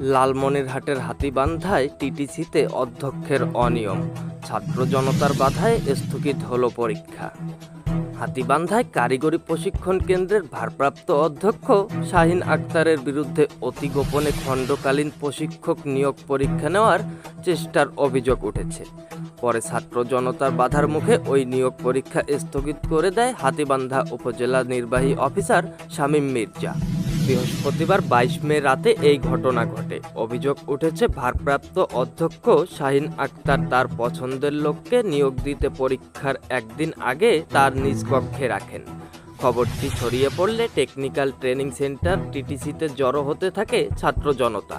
লালমনিরহাটের হাতিবান্ধায় টিটিসিতে অধ্যক্ষের অনিয়ম। ছাত্র জনতার বাধায় স্থগিত হল পরীক্ষা। হাতিবান্ধায় কারিগরি প্রশিক্ষণ কেন্দ্রের ভারপ্রাপ্ত অধ্যক্ষ শাহিন আক্তারের বিরুদ্ধে অতি গোপনে খণ্ডকালীন প্রশিক্ষক নিয়োগ পরীক্ষা নেওয়ার চেষ্টার অভিযোগ উঠেছে। পরে ছাত্র জনতার বাধার মুখে ওই নিয়োগ পরীক্ষা স্থগিত করে দেয় হাতিবান্ধা উপজেলা নির্বাহী অফিসার শামীম মির্জা। বৃহস্পতিবার বাইশ মে রাতে এই ঘটনা ঘটে। অভিযোগ উঠেছে, ভারপ্রাপ্ত অধ্যক্ষ শাহিন আক্তার তার পছন্দের লোককে নিয়োগ দিতে পরীক্ষার একদিন আগে তার নিজ কক্ষে রাখেন। খবরটি ছড়িয়ে পড়লে টেকনিক্যাল ট্রেনিং সেন্টার টিটিসিতে জড়ো হতে থাকে ছাত্র জনতা।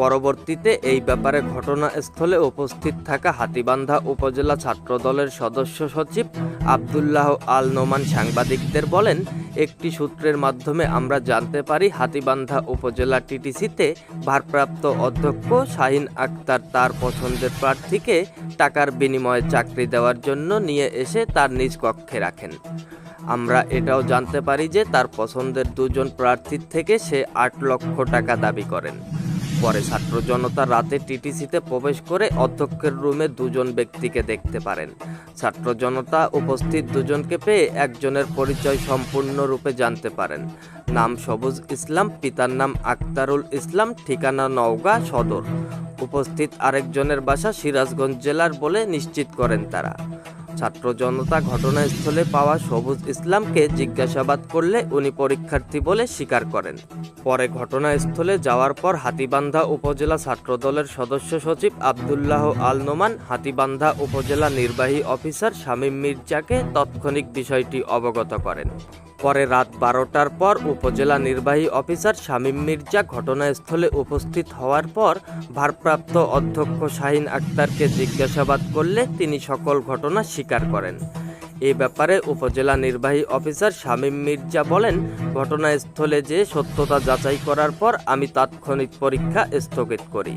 পরবর্তীতে এই ব্যাপারে ঘটনাস্থলে উপস্থিত থাকা হাতিবান্ধা উপজেলা ছাত্রদলের সদস্য সচিব আবদুল্লাহ আল নোমান সাংবাদিকদের বলেন, একটি সূত্রের মাধ্যমে আমরা জানতে পারি হাতিবান্ধা উপজেলা টিটিসিতে ভারপ্রাপ্ত অধ্যক্ষ শাহিন আক্তার তার পছন্দের প্রার্থীকে টাকার বিনিময়ে চাকরি দেওয়ার জন্য নিয়ে এসে তার নিজ কক্ষে রাখেন। আমরা এটাও জানতে পারি যে তার পছন্দের দুজন প্রার্থীর থেকে সে আট লক্ষ টাকা দাবি করেন। পরে ছাত্র জনতা রাতে টিটিসিতে প্রবেশ করে অধ্যক্ষের রুমে দুজন ব্যক্তিকে দেখতে পারেন। ছাত্র জনতা উপস্থিত দুজনকে পেয়ে একজনের পরিচয় সম্পূর্ণরূপে জানতে পারেন। নাম সবুজ ইসলাম, পিতার নাম আক্তারুল ইসলাম, ঠিকানা নওগাঁ সদর। উপস্থিত আরেকজনের বাসা সিরাজগঞ্জ জেলার বলে নিশ্চিত করেন তারা। ছাত্র জনতা ঘটনাস্থলে পাওয়া সবুজ ইসলামকে জিজ্ঞাসাবাদ করলে উনি পরীক্ষার্থী বলে স্বীকার করেন। পরে ঘটনাস্থলে যাওয়ার পর হাতিবান্ধা উপজেলা ছাত্রদলের সদস্য সচিব আবদুল্লাহ আল নোমান হাতিবান্ধা উপজেলা নির্বাহী অফিসার শামীম মির্জাকে তাৎক্ষণিক বিষয়টি অবগত করেন। পরে রাত বারোটার পর উপজেলা নির্বাহী অফিসার শামীম মির্জা ঘটনাস্থলে উপস্থিত হওয়ার পর ভারপ্রাপ্ত অধ্যক্ষ শাহিন আক্তারকে জিজ্ঞাসাবাদ করলে তিনি সকল ঘটনা স্বীকার করেন। এ ব্যাপারে উপজেলা নির্বাহী অফিসার শামীম মির্জা বলেন, ঘটনাস্থলে যে সত্যতা যাচাই করার পর আমি তাৎক্ষণিক পরীক্ষা স্থগিত করি।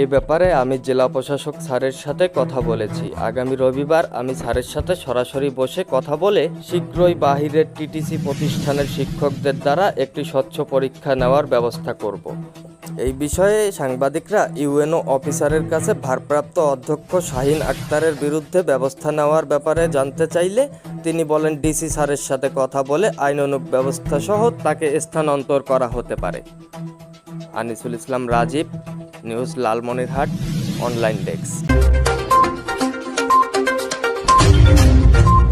এ ব্যাপারে আমি জেলা প্রশাসক স্যারের সাথে কথা বলেছি। আগামী রবিবার আমি স্যারের সাথে সরাসরি বসে কথা বলে শীঘ্রই বাহিরের টিটিসি প্রতিষ্ঠানের শিক্ষকদের দ্বারা একটি স্বচ্ছ পরীক্ষা নেওয়ার ব্যবস্থা করব। এই বিষয়ে সাংবাদিকরা ইউএনও অফিসারের কাছে ভারপ্রাপ্ত অধ্যক্ষ শাহিন আক্তারের বিরুদ্ধে ব্যবস্থা নেওয়ার ব্যাপারে জানতে চাইলে তিনি বলেন, ডিসি স্যারের সাথে কথা বলে আইন আইনানুগ ব্যবস্থা সহ তাকে স্থানান্তর করা হতে পারে। Anisul Islam, Rajib. News Lalmonirhat online desk